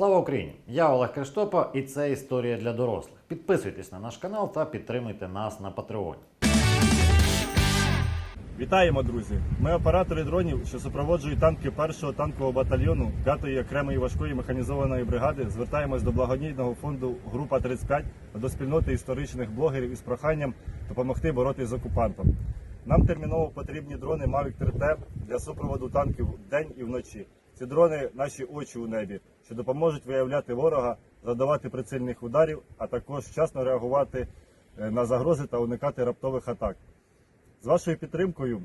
Слава Україні! Я Олег Криштопа, і це історія для дорослих. Підписуйтесь на наш канал та підтримуйте нас на Патреоні. Вітаємо, друзі! Ми оператори дронів, що супроводжують танки першого танкового батальйону 5-ї окремої важкої механізованої бригади. Звертаємось до благодійного фонду Група 35 та до спільноти історичних блогерів із проханням допомогти боротись з окупантом. Нам терміново потрібні дрони Mavic 3T для супроводу танків вдень і вночі. Ці дрони наші очі у небі, що допоможуть виявляти ворога, завдавати прицільних ударів, а також вчасно реагувати е, на загрози та уникати раптових атак. З вашою підтримкою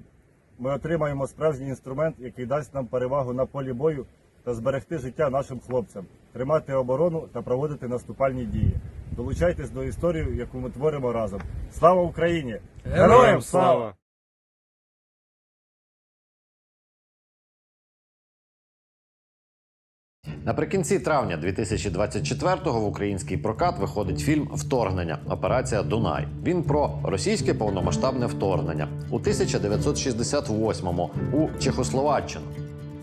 ми отримаємо справжній інструмент, який дасть нам перевагу на полі бою та зберегти життя нашим хлопцям, тримати оборону та проводити наступальні дії. Долучайтесь до історії, яку ми творимо разом. Слава Україні! Героям слава! Наприкінці травня 2024-го в український прокат виходить фільм Вторгнення. Операція Дунай. Він про російське повномасштабне вторгнення у 1968-му у Чехословаччину.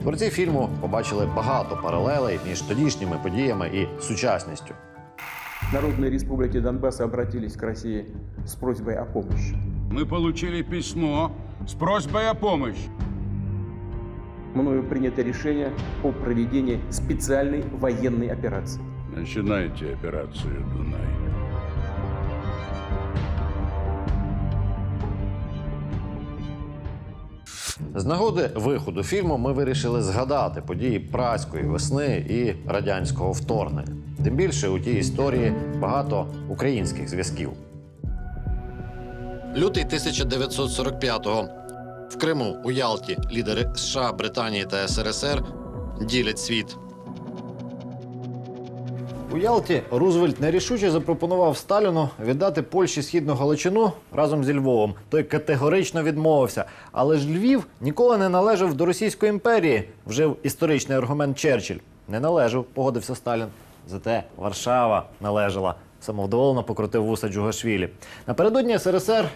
Творці фільму побачили багато паралелей між тодішніми подіями і сучасністю. Народные республики Донбасса обратились к России с просьбой о помощи. Мы получили письмо с просьбой о помощи. Мною принято решение о проведении специальной военной операции. Начинайте операцию «Дунай». З нагоди виходу фільму ми вирішили згадати події праської весни і радянського вторгнення. Тим більше у тій історії багато українських зв'язків. Лютий 1945-го. В Криму у Ялті лідери США, Британії та СРСР ділять світ. У Ялті Рузвельт нерішуче запропонував Сталіну віддати Польщі східну Галичину разом зі Львовом. Той категорично відмовився. Але ж Львів ніколи не належав до Російської імперії, вжив історичний аргумент Черчилль. Не належав, погодився Сталін. Зате Варшава належала. Самовдоволено покрутив вуса Джугашвілі. Напередодні СРСР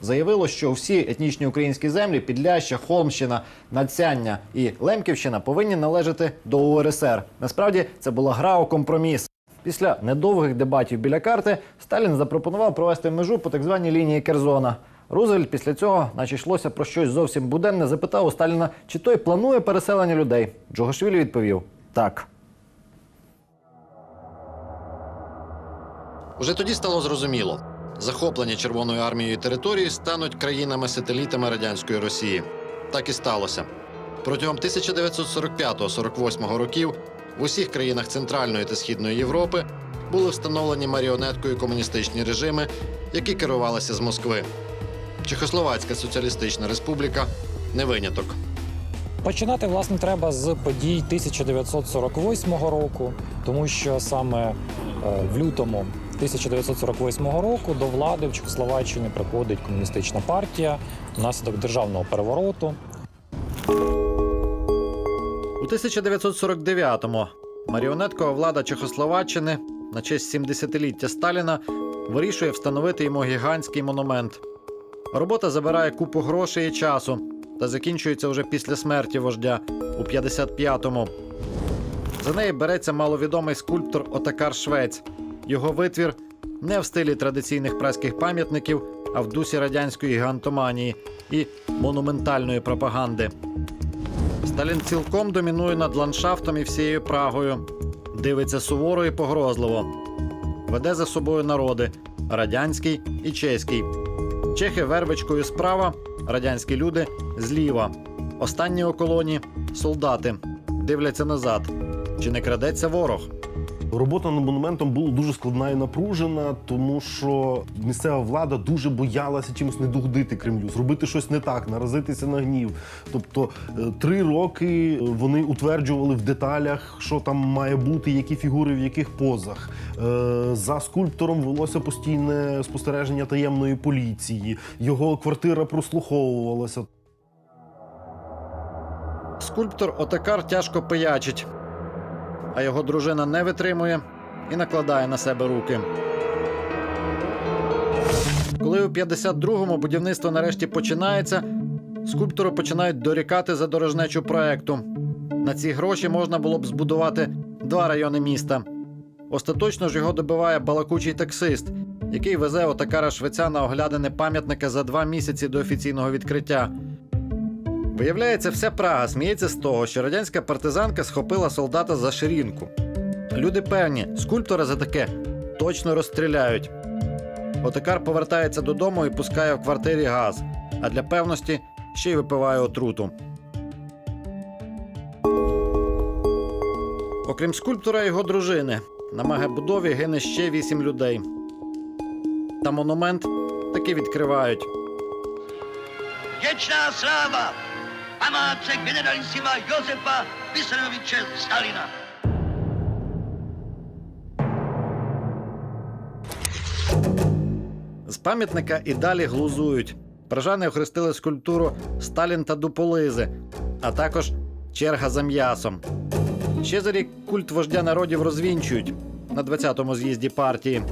заявило, що всі етнічні українські землі Підляща, Холмщина, Надцяння і Лемківщина повинні належати до УРСР. Насправді це була гра у компроміс. Після недовгих дебатів біля карти Сталін запропонував провести межу по так званій лінії Керзона. Рузвельт після цього, наче йшлося про щось зовсім буденне, запитав у Сталіна, чи той планує переселення людей. Джугашвілі відповів так. Уже тоді стало зрозуміло. Захоплені Червоною армією території стануть країнами-сателітами радянської Росії. Так і сталося. Протягом 1945-48 років в усіх країнах Центральної та Східної Європи були встановлені маріонеткою комуністичні режими, які керувалися з Москви. Чехословацька соціалістична республіка не виняток. Починати власне треба з подій 1948 року, тому що саме е, в лютому 1948 року до влади в Чехословаччині приходить комуністична партія внаслідок державного перевороту. У 1949-му маріонеткова влада Чехословаччини на честь 70-ліття Сталіна вирішує встановити йому гігантський монумент. Робота забирає купу грошей і часу та закінчується вже після смерті вождя у 55-му. За неї береться маловідомий скульптор Отакар Швець. Його витвір не в стилі традиційних праських пам'ятників, а в дусі радянської гігантоманії і монументальної пропаганди. Сталін цілком домінує над ландшафтом і всією Прагою. Дивиться суворо і погрозливо. Веде за собою народи радянський і чеський. Чехи вервичкою справа, радянські люди зліва. Останні у колоні солдати дивляться назад. Чи не крадеться ворог? Робота над монументом була дуже складна і напружена, тому що місцева влада дуже боялася чимось не догодити Кремлю, зробити щось не так, наразитися на гнів. Тобто е, три роки вони утверджували в деталях, що там має бути, які фігури в яких позах. Е, За скульптором велося постійне спостереження таємної поліції. Його квартира прослуховувалася. Скульптор Отакар тяжко пиячить, а його дружина не витримує і накладає на себе руки. Коли у 52-му будівництво нарешті починається, скульптору починають дорікати за дорожнечу проекту. На ці гроші можна було б збудувати два райони міста. Остаточно ж його добиває балакучий таксист, який везе отакара швеця на оглядини пам'ятника за два місяці до офіційного відкриття. Виявляється, вся Прага сміється з того, що радянська партизанка схопила солдата за ширинку. Люди певні, скульптора за таке точно розстріляють. Отакар повертається додому і пускає в квартирі газ, а для певності ще й випиває отруту. Окрім скульптора його дружини, на магебудові гине ще вісім людей. Та монумент таки відкривають. Wieczna sława památce generalissima Josefa Vissarioviče Stalina. З пам'ятника і далі глузують. Пражани охрестили скульптуру Сталін та Дуполизи, а також черга за м'ясом. Ще за рік культ вождя народів розвінчують на 20-му з'їзді партії.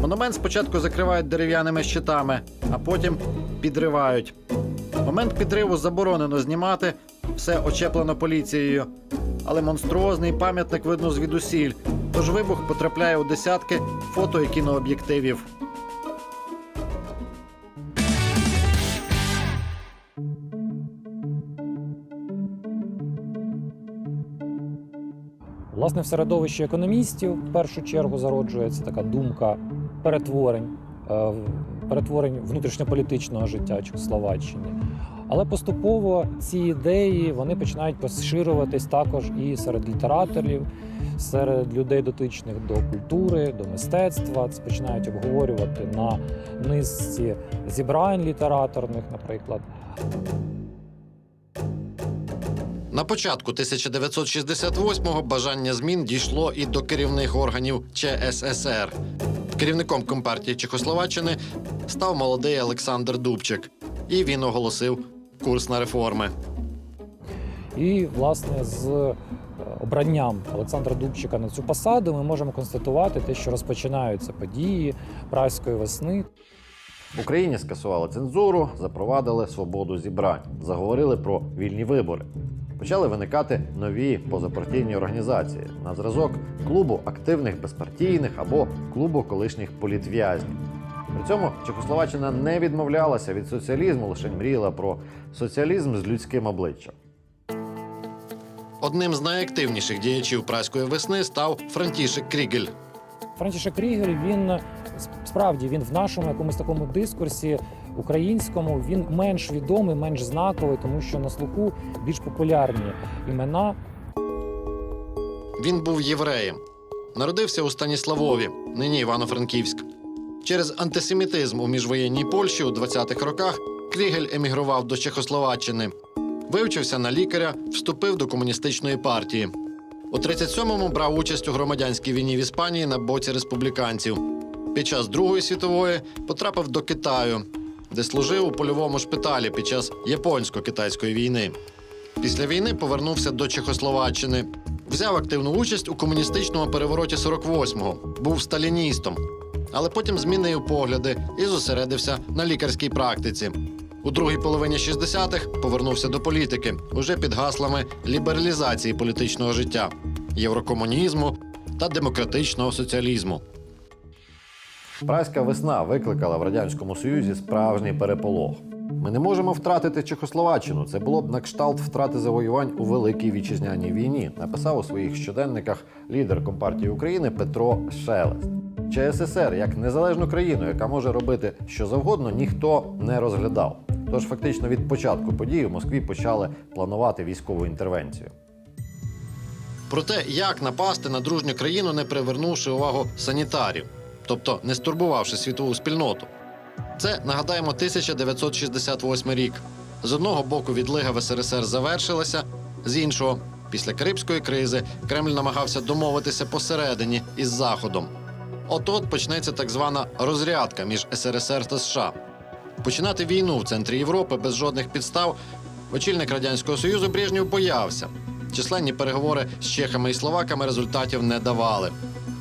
Монумент спочатку закривають дерев'яними щитами, а потім підривають. Момент підриву заборонено знімати, все очеплено поліцією. Але монструозний пам'ятник видно звідусіль, тож вибух потрапляє у десятки фото і кінооб'єктивів. Власне, в середовищі економістів в першу чергу зароджується така думка перетворень, е, перетворень внутрішньополітичного життя Чехословаччини. Але поступово ці ідеї вони починають поширюватись також і серед літераторів, серед людей дотичних до культури, до мистецтва. Це починають обговорювати на низці зібрань літераторних, наприклад. На початку 1968-го бажання змін дійшло і до керівних органів ЧССР. Керівником компартії Чехословаччини став молодий Олександр Дубчик, і він оголосив курс на реформи. І, власне, з е, обранням Олександра Дубчика на цю посаду ми можемо констатувати те, що розпочинаються події праської весни. В Україні скасували цензуру, запровадили свободу зібрань, заговорили про вільні вибори. Почали виникати нові позапартійні організації на зразок клубу активних безпартійних або клубу колишніх політв'язнів. При цьому Чехословаччина не відмовлялася від соціалізму, лише мріяла про соціалізм з людським обличчям. Одним з найактивніших діячів праської весни став Франтішек Крігель, Франтішек Крігель, він справді він в нашому якомусь такому дискурсі українському він менш відомий, менш знаковий, тому що на слуху більш популярні імена. Він був євреєм. Народився у Станіславові, нині Івано-Франківськ. Через антисемітизм у міжвоєнній Польщі у 20-х роках Крігель емігрував до Чехословаччини. Вивчився на лікаря, вступив до комуністичної партії. У 37-му брав участь у громадянській війні в Іспанії на боці республіканців. Під час Другої світової потрапив до Китаю, де служив у польовому шпиталі під час японсько-китайської війни. Після війни повернувся до Чехословаччини. Взяв активну участь у комуністичному перевороті 48-го, був сталіністом, але потім змінив погляди і зосередився на лікарській практиці. У другій половині 60-х повернувся до політики уже під гаслами лібералізації політичного життя, єврокомунізму та демократичного соціалізму. Праська весна викликала в радянському союзі справжній переполох. Ми не можемо втратити Чехословаччину. Це було б на кшталт втрати завоювань у великій вітчизняній війні. Написав у своїх щоденниках лідер Компартії України Петро Шелест. ЧССР як незалежну країну, яка може робити що завгодно, ніхто не розглядав. Тож фактично від початку подій у Москві почали планувати військову інтервенцію. Про те, як напасти на дружню країну, не привернувши увагу санітарів, тобто не стурбувавши світову спільноту. Це нагадаємо 1968 рік. З одного боку, відлига в СРСР завершилася, з іншого, після Карибської кризи Кремль намагався домовитися посередині із Заходом. От-от почнеться так звана розрядка між СРСР та США. Починати війну в центрі Європи без жодних підстав очільник радянського союзу Брежнєв боявся. Численні переговори з чехами і словаками результатів не давали.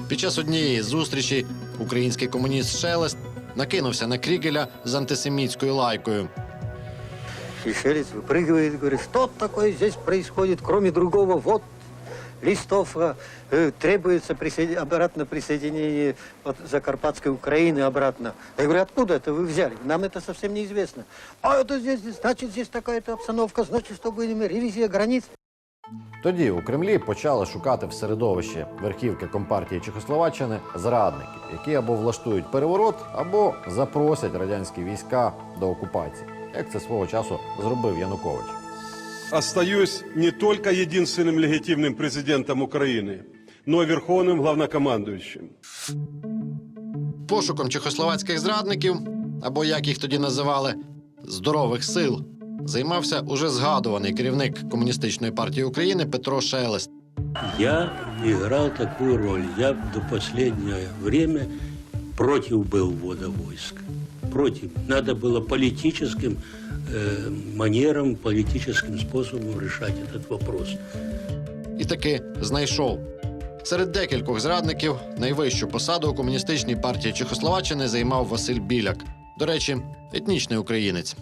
Під час однієї з зустрічей український комуніст Шелест накинувся на Крігеля з антисемітською лайкою. И Шелест выпрыгивает и говорит, что такое здесь происходит, кроме другого, вот листов э, э, требуется присоедин- обратно присоединение от Закарпатской Украины обратно. Я говорю, откуда это вы взяли? Нам это совсем неизвестно. А это здесь, значит, здесь такая-то обстановка, значит, что будем ревизия границ. Тоді у Кремлі почали шукати в середовищі верхівки компартії Чехословаччини зрадників, які або влаштують переворот, або запросять радянські війська до окупації, як це свого часу зробив Янукович. остаюсь не только единственным легитимным президентом Украины, но и верховным главнокомандующим. Пошуком чехословацьких зрадників, або як їх тоді називали, здорових сил, займався уже згадуваний керівник комуністичної партії України Петро Шелест. Я играл такую роль. Я до последнее время против был ввода войск. Против. Надо было политическим э, манером, политическим способом решать этот вопрос. І таки знайшов. Серед декількох зрадників найвищу посаду у комуністичній партії Чехословаччини займав Василь Біляк. До речі, етнічний українець.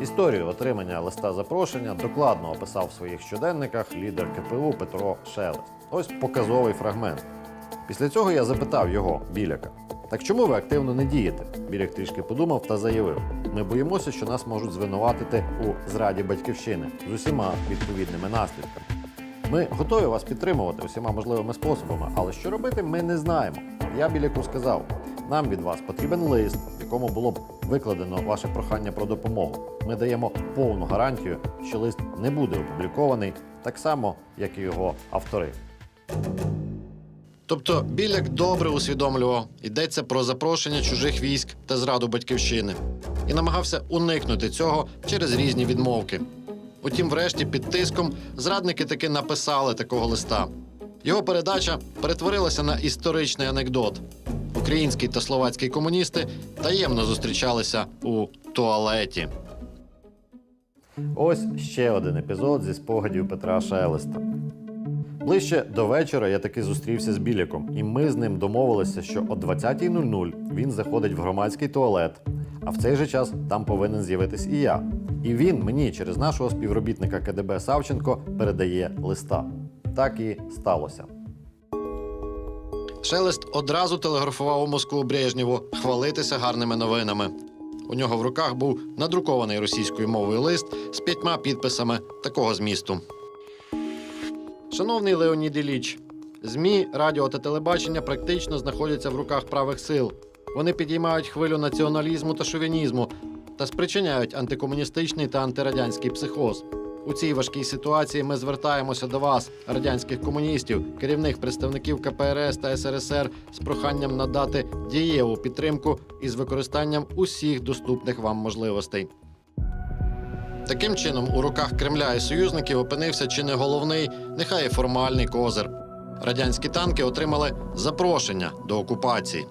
Історію отримання листа запрошення докладно описав в своїх щоденниках лідер КПУ Петро Шелест. Ось показовий фрагмент. Після цього я запитав його, Біляка, так чому ви активно не дієте? Біляк трішки подумав та заявив: ми боїмося, що нас можуть звинуватити у зраді батьківщини з усіма відповідними наслідками. Ми готові вас підтримувати усіма можливими способами, але що робити, ми не знаємо. Я біляку сказав: нам від вас потрібен лист, в якому було б викладено ваше прохання про допомогу. Ми даємо повну гарантію, що лист не буде опублікований, так само, як і його автори. Тобто Біляк добре усвідомлював, йдеться про запрошення чужих військ та зраду батьківщини, і намагався уникнути цього через різні відмовки. Утім, врешті, під тиском зрадники таки написали такого листа. Його передача перетворилася на історичний анекдот. Українські та словацькі комуністи таємно зустрічалися у туалеті. Ось ще один епізод зі спогадів Петра Шелеста. Ближче до вечора я таки зустрівся з Біляком, і ми з ним домовилися, що о 20.00 він заходить в громадський туалет, а в цей же час там повинен з'явитись і я. І він мені через нашого співробітника КДБ Савченко передає листа. Так і сталося. Шелест одразу телеграфував у Москву Брежнєву хвалитися гарними новинами. У нього в руках був надрукований російською мовою лист з п'ятьма підписами такого змісту. Шановний Леонід Іліч, ЗМІ, радіо та телебачення практично знаходяться в руках правих сил. Вони підіймають хвилю націоналізму та шовінізму та спричиняють антикомуністичний та антирадянський психоз. У цій важкій ситуації ми звертаємося до вас, радянських комуністів, керівних представників КПРС та СРСР, з проханням надати дієву підтримку із використанням усіх доступних вам можливостей. Таким чином, у руках Кремля і союзників опинився чи не головний, нехай і формальний козир. Радянські танки отримали запрошення до окупації.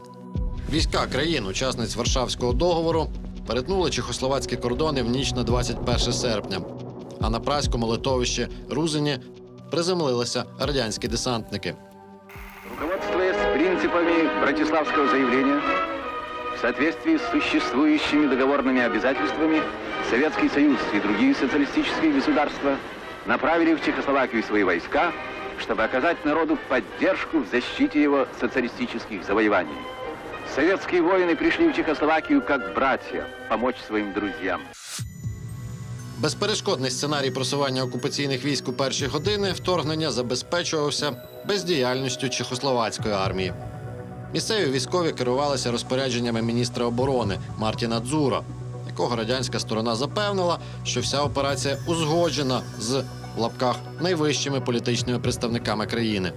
Війська країн, учасниць Варшавського договору, перетнули чехословацькі кордони в ніч на 21 серпня. А на праському литовищі Рузині приземлилися радянські десантники. Руководствуясь принципами Братиславского заявления, в соответствии с существующими договорными обязательствами, Советский Союз и другие социалистические государства направили в Чехословакию свои войска, чтобы оказать народу поддержку в защите его социалистических завоеваний. Советские воины пришли в Чехословакию как братья помочь своим друзьям. Безперешкодний сценарій просування окупаційних військ у перші години вторгнення забезпечувався бездіяльністю чехословацької армії. Місцеві військові керувалися розпорядженнями міністра оборони Мартіна Дзура, якого радянська сторона запевнила, що вся операція узгоджена з в лапках найвищими політичними представниками країни.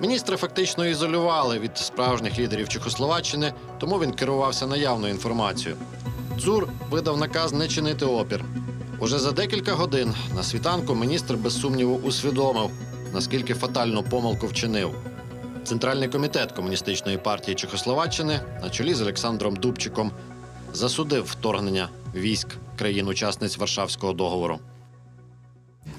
Міністра фактично ізолювали від справжніх лідерів Чехословаччини, тому він керувався наявною інформацією. Дзур видав наказ не чинити опір. Уже за декілька годин на світанку міністр без сумніву усвідомив, наскільки фатальну помилку вчинив. Центральний комітет комуністичної партії Чехословаччини на чолі з Олександром Дубчиком засудив вторгнення військ країн-учасниць Варшавського договору.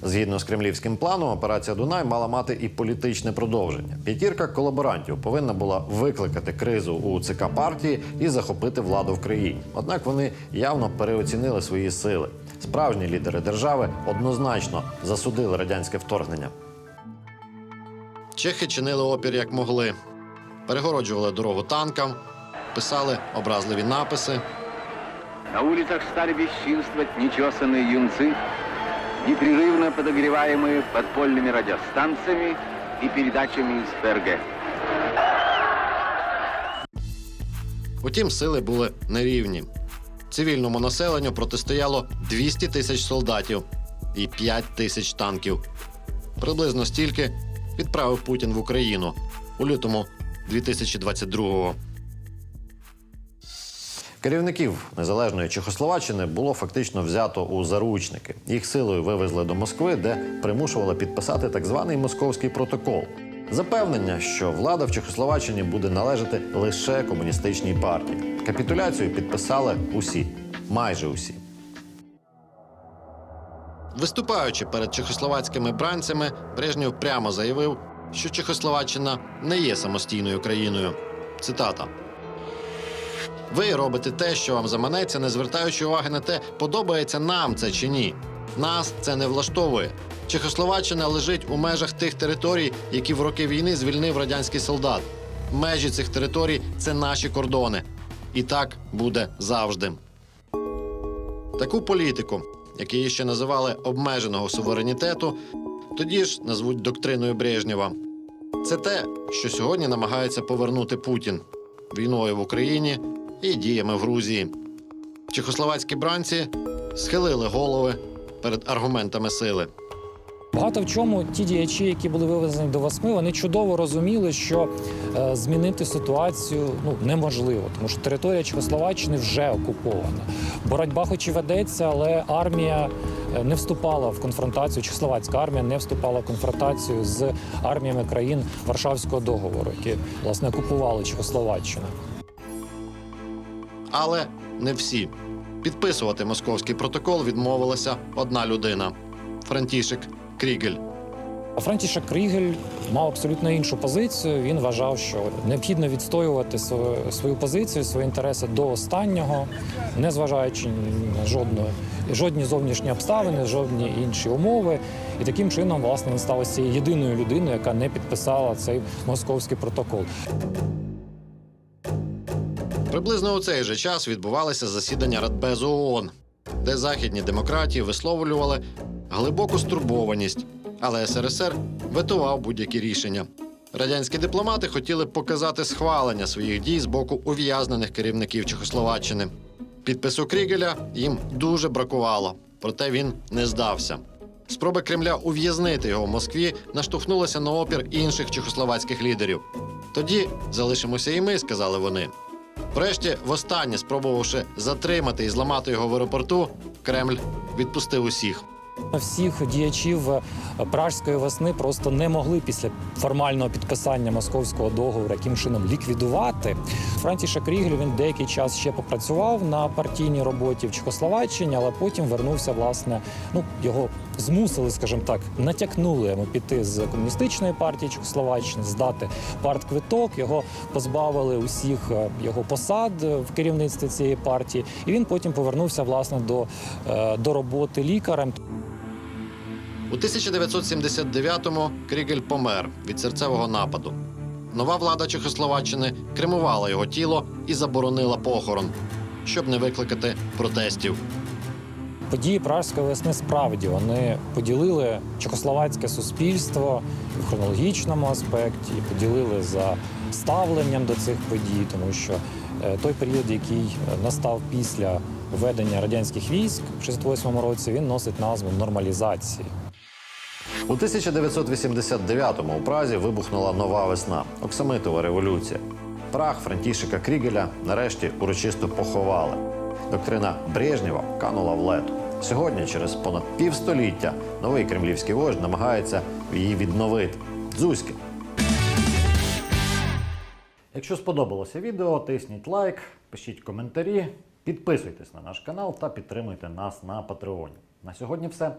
Згідно з кремлівським планом, операція Дунай мала мати і політичне продовження. П'ятірка колаборантів повинна була викликати кризу у ЦК партії і захопити владу в країні. Однак вони явно переоцінили свої сили. Справжні лідери держави однозначно засудили радянське вторгнення. Чехи чинили опір як могли, перегороджували дорогу танкам, писали образливі написи. На улицах стали бесчинствовать нечесанные юнцы, непрерывно подогреваемые подпольными радиостанциями и передачами из ФРГ. Утім, сили були нерівні. Цивільному населенню протистояло 200 тисяч солдатів і 5 тисяч танків. Приблизно стільки відправив Путін в Україну у лютому 2022-го. Керівників незалежної Чехословаччини було фактично взято у заручники. Їх силою вивезли до Москви, де примушували підписати так званий московський протокол. Запевнення, що влада в Чехословаччині буде належати лише комуністичній партії. Капітуляцію підписали усі, майже усі. Виступаючи перед чехословацькими бранцями, Брежнєв прямо заявив, що Чехословаччина не є самостійною країною. Цитата. Ви робите те, що вам заманеться, не звертаючи уваги на те, подобається нам це чи ні. Нас це не влаштовує. Чехословаччина лежить у межах тих територій, які в роки війни звільнив радянський солдат. Межі цих територій це наші кордони. І так буде завжди. Таку політику, яку її ще називали обмеженого суверенітету, тоді ж назвуть доктриною Брежнєва. Це те, що сьогодні намагається повернути Путін війною в Україні і діями в Грузії. Чехословацькі бранці схилили голови перед аргументами сили. Багато в чому ті діячі, які були вивезені до восьми, вони чудово розуміли, що е, змінити ситуацію ну неможливо, тому що територія Чехословаччини вже окупована. Боротьба, хоч і ведеться, але армія е, не вступала в конфронтацію. Чехословацька армія не вступала в конфронтацію з арміями країн Варшавського договору, які власне окупували Чехословаччину. Але не всі. Підписувати московський протокол відмовилася одна людина Франтішек Крігель. Франтішек Крігель мав абсолютно іншу позицію. Він вважав, що необхідно відстоювати свою, позицію, свої інтереси до останнього, не зважаючи на жодної, жодні зовнішні обставини, жодні інші умови. І таким чином, власне, він став єдиною людиною, яка не підписала цей московський протокол. Приблизно у цей же час відбувалися засідання Радбезу ООН, де західні демократії висловлювали глибоку стурбованість, але СРСР ветував будь-які рішення. Радянські дипломати хотіли показати схвалення своїх дій з боку ув'язнених керівників Чехословаччини. Підпису Крігеля їм дуже бракувало, проте він не здався. Спроби Кремля ув'язнити його в Москві наштовхнулися на опір інших чехословацьких лідерів. Тоді залишимося і ми, сказали вони. Врешті, востаннє спробувавши затримати і зламати його в аеропорту, Кремль відпустив усіх. Всіх діячів е, пражської весни просто не могли після формального підписання московського договору яким чином ліквідувати. Франтішек Рігель він деякий час ще попрацював на партійній роботі в Чехословаччині, але потім вернувся. Власне, ну його змусили, скажімо так, натякнули йому піти з комуністичної партії Чехословаччини, здати партквиток. Його позбавили усіх е, його посад в керівництві цієї партії, і він потім повернувся власне до, е, до роботи лікарем. У 1979-му Крігель помер від серцевого нападу. Нова влада Чехословаччини кремувала його тіло і заборонила похорон, щоб не викликати протестів. Події пражської весни справді вони поділили чехословацьке суспільство в хронологічному аспекті, поділили за ставленням до цих подій, тому що е, той період, який е, настав після введення радянських військ в 68-му році, він носить назву нормалізації. У 1989-му у Празі вибухнула нова весна Оксамитова революція. Прах Франтішика Крігеля нарешті урочисто поховали. Доктрина Брежнєва канула в лету. Сьогодні, через понад півстоліття, новий кремлівський вождь намагається її відновити. Дзузьки. Якщо сподобалося відео, тисніть лайк, пишіть коментарі, підписуйтесь на наш канал та підтримуйте нас на Патреоні. На сьогодні все.